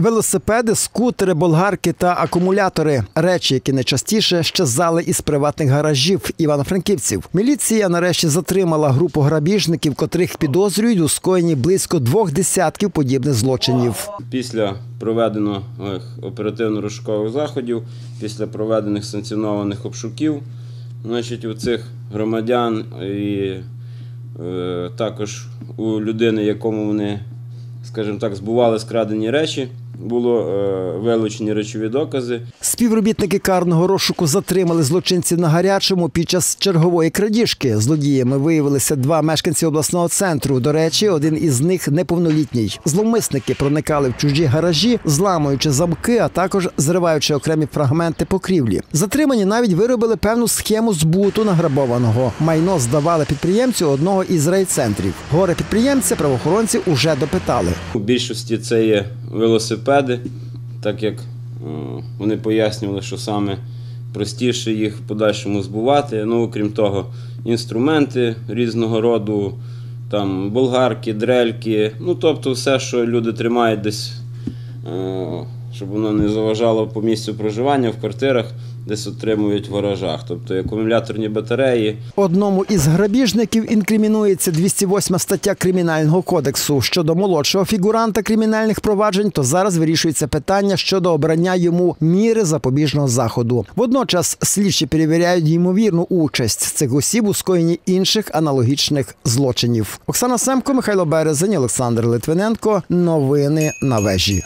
Велосипеди, скутери, болгарки та акумулятори речі, які найчастіше щезали із приватних гаражів івано-франківців. Міліція нарешті затримала групу грабіжників, котрих підозрюють у скоєнні близько двох десятків подібних злочинів. Після проведених оперативно-розшукових заходів, після проведених санкціонованих обшуків, значить, у цих громадян і е, також у людини, якому вони, скажімо так, збували скрадені речі, було е, вилучені речові докази. Співробітники карного розшуку затримали злочинців на гарячому під час чергової крадіжки. Злодіями виявилися два мешканці обласного центру. До речі, один із них неповнолітній. Зловмисники проникали в чужі гаражі, зламуючи замки, а також зриваючи окремі фрагменти покрівлі. Затримані навіть виробили певну схему збуту награбованого. Майно здавали підприємцю одного із райцентрів. Горе підприємця правоохоронці уже допитали. У більшості це є велосипеди, так як е, вони пояснювали, що саме простіше їх в подальшому збувати. Ну, окрім того, інструменти різного роду, там болгарки, дрельки, ну тобто все, що люди тримають десь, е, щоб воно не заважало по місцю проживання в квартирах, десь отримують в гаражах. Тобто акумуляторні батареї, Одному із грабіжників інкримінується 208 стаття Кримінального кодексу. Щодо молодшого фігуранта кримінальних проваджень, то зараз вирішується питання щодо обрання йому міри запобіжного заходу. Водночас слідчі перевіряють ймовірну участь цих осіб у скоєнні інших аналогічних злочинів. Оксана Семко, Михайло Березень, Олександр Литвиненко. Новини на вежі.